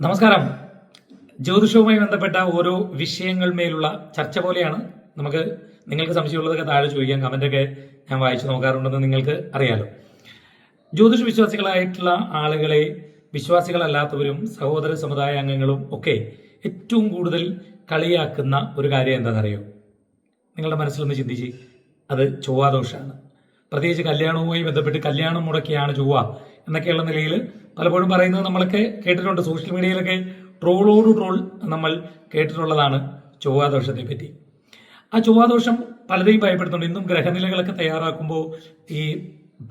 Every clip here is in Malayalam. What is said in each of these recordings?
നമസ്കാരം. ജ്യോതിഷവുമായി ബന്ധപ്പെട്ട ഓരോ വിഷയങ്ങൾ മേലുള്ള ചർച്ച പോലെയാണ്. നമുക്ക് നിങ്ങൾക്ക് സംശയമുള്ളതൊക്കെ താഴെ ചോദിക്കാം. കമന്റൊക്കെ ഞാൻ വായിച്ചു നോക്കാറുണ്ടെന്ന് നിങ്ങൾക്ക് അറിയാലോ. ജ്യോതിഷ വിശ്വാസികളായിട്ടുള്ള ആളുകളെ വിശ്വാസികളല്ലാത്തവരും സഹോദര സമുദായ അംഗങ്ങളും ഒക്കെ ഏറ്റവും കൂടുതൽ കളിയാക്കുന്ന ഒരു കാര്യം എന്താണെന്നറിയോ? നിങ്ങളുടെ മനസ്സിലൊന്ന് ചിന്തിച്ച്. അത് ചൊവ്വാദോഷമാണ് പ്രത്യേകിച്ച് കല്യാണവുമായി ബന്ധപ്പെട്ട് കല്യാണം മുടക്കിയാണ് ചൊവ്വ. എന്നൊക്കെയുള്ള നിലയിൽ പലപ്പോഴും പറയുന്നത് നമ്മളൊക്കെ കേട്ടിട്ടുണ്ട്. സോഷ്യൽ മീഡിയയിലൊക്കെ ട്രോളോട് ട്രോൾ നമ്മൾ കേട്ടിട്ടുള്ളതാണ് ചൊവ്വാദോഷത്തെ പറ്റി. ആ ചൊവ്വാദോഷം പലരെയും ഭയപ്പെടുത്തുന്നുണ്ട്. ഇന്നും ഗ്രഹനിലകളൊക്കെ തയ്യാറാക്കുമ്പോൾ ഈ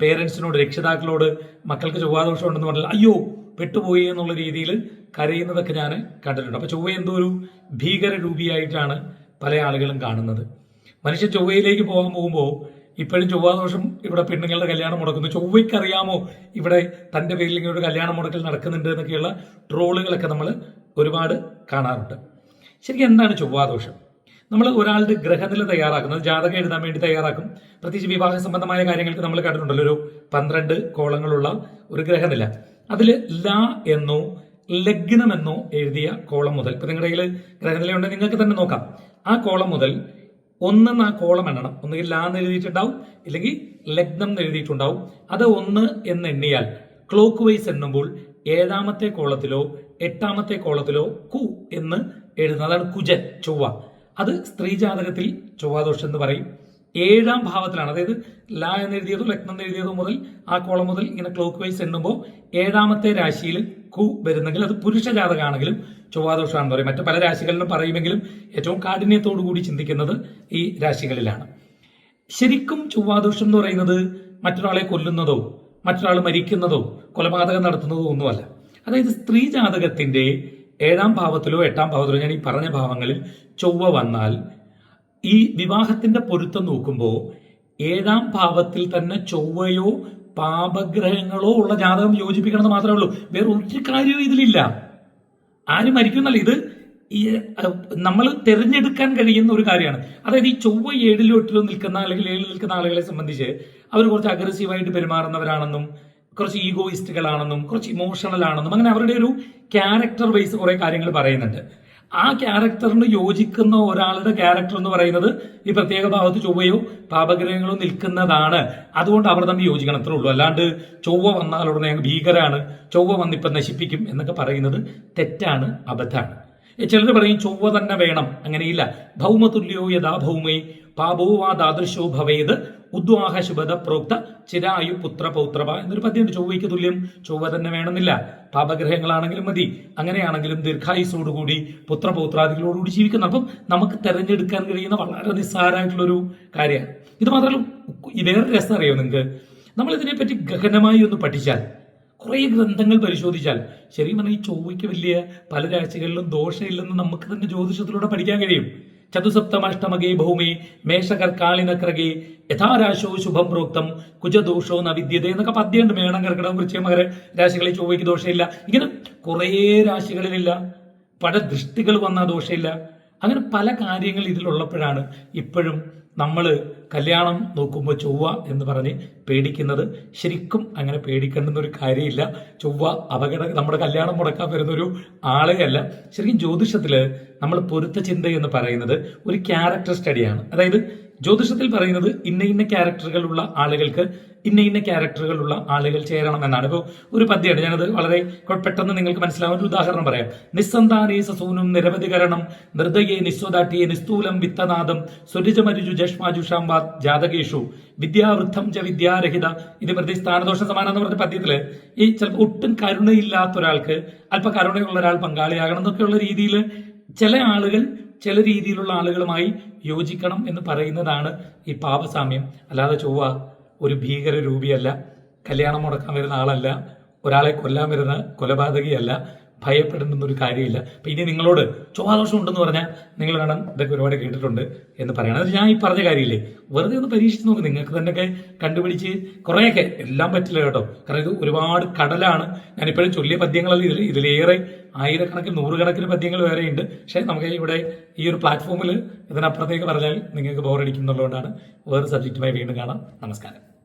പേരൻസിനോട് രക്ഷിതാക്കളോട് മക്കൾക്ക് ചൊവ്വാദോഷം ഉണ്ടെന്ന് പറഞ്ഞാൽ അയ്യോ പെട്ടുപോയി എന്നുള്ള രീതിയിൽ കരയുന്നതൊക്കെ ഞാൻ കണ്ടിട്ടുണ്ട്. അപ്പോൾ ചൊവ്വ എന്തോ ഒരു ഭീകര രൂപിയായിട്ടാണ് പല ആളുകളും കാണുന്നത്. മനുഷ്യൻ ചൊവ്വയിലേക്ക് പോകാൻ പോകുമ്പോൾ ഇപ്പോഴും ചൊവ്വാദോഷം ഇവിടെ പെണ്ണുങ്ങളുടെ കല്യാണം മുടക്കുന്നു. ചൊവ്വയ്ക്കറിയാമോ ഇവിടെ തന്റെ പേരിൽ ഇങ്ങനെ ഒരു കല്യാണം മുടക്കൽ നടക്കുന്നുണ്ട് എന്നൊക്കെയുള്ള ട്രോളുകളൊക്കെ നമ്മൾ ഒരുപാട് കാണാറുണ്ട്. ശരിക്കും എന്താണ് ചൊവ്വാദോഷം നമ്മൾ ഒരാളുടെ ഗ്രഹനില തയ്യാറാക്കുന്നത് ജാതകം എഴുതാൻ വേണ്ടി തയ്യാറാക്കും. പ്രത്യേകിച്ച് വിവാഹ സംബന്ധമായ കാര്യങ്ങൾക്ക് നമ്മൾ കണ്ടിട്ടുണ്ടല്ലോ ഒരു പന്ത്രണ്ട് കോളങ്ങളുള്ള ഒരു ഗ്രഹനില. അതിൽ ല എന്നോ ലഗ്നം എന്നോ എഴുതിയ കോളം മുതൽ ഇപ്പം നിങ്ങളുടെ കയ്യിൽ ഗ്രഹനില ഉണ്ടെങ്കിൽ നിങ്ങൾക്ക് തന്നെ നോക്കാം. ആ കോളം മുതൽ ഒന്നെന്ന് ആ കോളം എണ്ണണം. ഒന്നുകിൽ ലാ എന്ന് എഴുതിയിട്ടുണ്ടാവും ഇല്ലെങ്കിൽ ലഗ്നം എന്ന് എഴുതിയിട്ടുണ്ടാവും. അത് ഒന്ന് എന്ന് എണ്ണിയാൽ ക്ലോക്ക് വൈസ് എണ്ണുമ്പോൾ ഏഴാമത്തെ കോളത്തിലോ എട്ടാമത്തെ കോളത്തിലോ കു എന്ന് എഴുതുന്നത് അതാണ് കുജൻ ചൊവ്വ. അത് സ്ത്രീ ജാതകത്തിൽ ചൊവ്വാദോഷം എന്ന് പറയും. ഏഴാം ഭാവത്തിലാണ്. അതായത് ല എന്ന് എഴുതിയതോ ലഗ്നം എഴുതിയതോ മുതൽ ആ കോളം മുതൽ ഇങ്ങനെ ക്ലോക്ക് വൈസ് എണ്ണുമ്പോൾ ഏഴാമത്തെ രാശിയിൽ കു വരുന്നെങ്കിൽ അത് പുരുഷ ജാതകമാണെങ്കിലും ചൊവ്വാദോഷമാണെന്ന് പറയും. മറ്റു പല രാശികളിലും പറയുമെങ്കിലും ഏറ്റവും കാഠിന്യത്തോടു കൂടി ചിന്തിക്കുന്നത് ഈ രാശികളിലാണ്. ശരിക്കും ചൊവ്വാദോഷം എന്ന് പറയുന്നത് മറ്റൊരാളെ കൊല്ലുന്നതോ മറ്റൊരാൾ മരിക്കുന്നതോ കൊലപാതകം നടത്തുന്നതോ ഒന്നുമല്ല. അതായത് സ്ത്രീ ജാതകത്തിന്റെ ഏഴാം ഭാവത്തിലോ എട്ടാം ഭാവത്തിലോ ഞാൻ ഈ പറഞ്ഞ ഭാവങ്ങളിൽ ചൊവ്വ വന്നാൽ ഈ വിവാഹത്തിന്റെ പൊരുത്തം നോക്കുമ്പോൾ ഏഴാം ഭാവത്തിൽ തന്നെ ചൊവ്വയോ പാപഗ്രഹങ്ങളോ ഉള്ള ജാതകം യോജിപ്പിക്കണമെന്ന് മാത്രമേ ഉള്ളൂ. വേറെ ഒരു കാര്യവും ഇതിലില്ല. ആരും മരിക്കുന്നല്ല ഇത് ഈ നമ്മൾ തിരഞ്ഞെടുക്കാൻ കഴിയുന്ന ഒരു കാര്യമാണ്. അതായത് ഈ ചൊവ്വ ഏഴിലും എട്ടിലും നിൽക്കുന്ന അല്ലെങ്കിൽ ഏഴിൽ നിൽക്കുന്ന ആളുകളെ സംബന്ധിച്ച് അവർ കുറച്ച് അഗ്രസീവായിട്ട് പെരുമാറുന്നവരാണെന്നും കുറച്ച് ഈഗോയിസ്റ്റുകളാണെന്നും കുറച്ച് ഇമോഷണൽ ആണെന്നും അങ്ങനെ അവരുടെ ഒരു ക്യാരക്ടർ വൈസ് കുറെ കാര്യങ്ങൾ പറയുന്നുണ്ട്. ആ ക്യാരക്ടറിന് യോജിക്കുന്ന ഒരാളുടെ ക്യാരക്ടർ എന്ന് പറയുന്നത് ഈ പ്രത്യേക ഭാവത്ത് ചൊവ്വയോ പാപഗ്രഹങ്ങളോ നിൽക്കുന്നതാണ്. അതുകൊണ്ട് അവർ തമ്മിൽ യോജിക്കണം അത്രേ ഉള്ളൂ. അല്ലാണ്ട് ചൊവ്വ വന്നാൽ ഉടനെ ഭീകരാണ് ചൊവ്വ വന്നിപ്പം നശിപ്പിക്കും എന്നൊക്കെ പറയുന്നത് തെറ്റാണ് അബദ്ധമാണ്. ചിലർ പറയും ചൊവ്വ തന്നെ വേണം. അങ്ങനെയില്ല. ഭൗമതുല്യോ യഥാ ഭൗമേ പാപോ വാ ദാദൃശോ ഭവേത് ഉദ്വാഹ ശുഭത പ്രോക്ത ചിരായു പുത്ര പൗത്രവ എന്നൊരു പദ്യമുണ്ട് ചൊവ്വയ്ക്ക് തുല്യം ചൊവ്വ തന്നെ വേണമെന്നില്ല. പാപഗ്രഹങ്ങളാണെങ്കിലും മതി. അങ്ങനെയാണെങ്കിലും ദീർഘായുസോടുകൂടി പുത്രപൗത്രാദികളോടുകൂടി ജീവിക്കുന്നു. അപ്പം നമുക്ക് തെരഞ്ഞെടുക്കാൻ കഴിയുന്ന വളരെ നിസ്സാരമായിട്ടുള്ളൊരു കാര്യമാണ്. ഇത് മാത്രമല്ല വേറെ രസം അറിയോ നിങ്ങൾക്ക്? നമ്മൾ ഇതിനെപ്പറ്റി ഗഹനമായി ഒന്ന് പഠിച്ചാൽ കുറേ ഗ്രന്ഥങ്ങൾ പരിശോധിച്ചാൽ ശരിക്കും പറഞ്ഞാൽ ഈ ചൊവ്വയ്ക്ക് വലിയ പല രാശികളിലും ദോഷമില്ലെന്ന് നമുക്ക് തന്നെ ജ്യോതിഷത്തിലൂടെ പഠിക്കാൻ കഴിയും. ചതുസപ്തമാഷ്ടമകേ ഭൂമി മേഷകർക്കാളിനക്രകെ യഥാരാശോ ശുഭം പ്രോക്തം കുജദോഷോ ന വിദ്യത എന്നൊക്കെ പദ്യമുണ്ട് മേണം കർക്കിടകം വൃശ്ചിക മകര രാശികളിൽ ചൊവ്വയ്ക്ക് ദോഷമില്ല ഇങ്ങനെ കുറേ രാശികളിലില്ല. പല ദൃഷ്ടികൾ വന്ന ദോഷമില്ല അങ്ങനെ പല കാര്യങ്ങൾ ഇതിലുള്ളപ്പോഴാണ് ഇപ്പോഴും നമ്മൾ കല്യാണം നോക്കുമ്പോൾ ചൊവ്വ എന്ന് പറഞ്ഞ് പേടിക്കുന്നത്. ശരിക്കും അങ്ങനെ പേടിക്കേണ്ടുന്ന ഒരു കാര്യമില്ല. ചൊവ്വ അപകട നമ്മുടെ കല്യാണം മുടക്കാൻ വരുന്ന ഒരു ആളെയല്ല ശരിക്കും ജ്യോതിഷത്തിൽ നമ്മൾ പൊരുത്ത ചിന്ത എന്ന് പറയുന്നത് ഒരു ക്യാരക്ടർ സ്റ്റഡിയാണ് അതായത് ജ്യോതിഷത്തിൽ പറയുന്നത് ഇന്ന ഇന്ന ക്യാരക്ടറുകളുള്ള ആളുകൾക്ക് ഇന്ന ഇന്ന ക്യാരക്ടറുകളുള്ള ആളുകൾ ചേരണം എന്നാണ്. ഇപ്പോൾ ഒരു പദ്യമാണ് ഞാനത് വളരെ പെട്ടെന്ന് നിങ്ങൾക്ക് മനസ്സിലാവുന്ന ഒരു ഉദാഹരണം പറയാം. നിസ്സന്താനേ സസൂനും നിരവധികരണം നിർദ്ദയെ നിസ്വദാട്ടിയെ നിസ്തൂലം വിത്തനാദം. സുരജമരുജു ജഷ്മാജുഷാംബാ ജാതകേഷു. വിദ്യാവൃദ്ധം ച വിദ്യാരഹിത. ഇത് പ്രതി സ്ഥാനദോഷ സമാനം എന്ന് പറഞ്ഞ പദ്യത്തിൽ ഈ ചിലപ്പോൾ ഒട്ടും കരുണയില്ലാത്ത ഒരാൾക്ക് അല്പ കരുണയുള്ള ഒരാൾ പങ്കാളിയാകണം എന്നൊക്കെയുള്ള രീതിയിൽ ചില ആളുകൾ ചില രീതിയിലുള്ള ആളുകളുമായി യോജിക്കണം എന്ന് പറയുന്നതാണ് ഈ പാപസാമ്യം. അല്ലാതെ ചൊവ്വ ഒരു ഭീകര രൂപിയല്ല കല്യാണം മുടക്കാൻ വരുന്ന ആളല്ല ഒരാളെ കൊല്ലാൻ വരുന്ന കൊലപാതകിയല്ല ഭയപ്പെടുന്ന ഒരു കാര്യമില്ല. അപ്പൊ ഇനി നിങ്ങളോട് ചൊവ്വാദോഷം ഉണ്ടെന്ന് പറഞ്ഞാൽ നിങ്ങൾ വേണം ഇതൊക്കെ ഒരുപാട് കേട്ടിട്ടുണ്ട് എന്ന് പറയണം. അത് ഞാൻ ഈ പറഞ്ഞ കാര്യമില്ലേ? വെറുതെ ഒന്ന് പരീക്ഷിച്ച് നോക്ക്. നിങ്ങൾക്ക് തന്നെയൊക്കെ കണ്ടുപിടിച്ച് കുറേയൊക്കെ എല്ലാം പറ്റില്ല കേട്ടോ. കാരണം ഇത് ഒരുപാട് കടലാണ്. ഞാനിപ്പോഴും ചൊല്ലിയ പദ്യങ്ങളല്ല. ഇതിൽ ഇതിലേറെ ആയിരക്കണക്കിന് നൂറുകണക്കിന് പദ്യങ്ങൾ വേറെയുണ്ട് പക്ഷേ നമുക്ക് ഇവിടെ ഈ ഒരു പ്ലാറ്റ്ഫോമിൽ ഇതിനപ്പുറത്തേക്ക് പറഞ്ഞാൽ നിങ്ങൾക്ക് ബോറടിക്കുന്നുള്ളതുകൊണ്ടാണ് വേറെ സബ്ജക്റ്റുമായി വീണ്ടും കാണാം. നമസ്കാരം.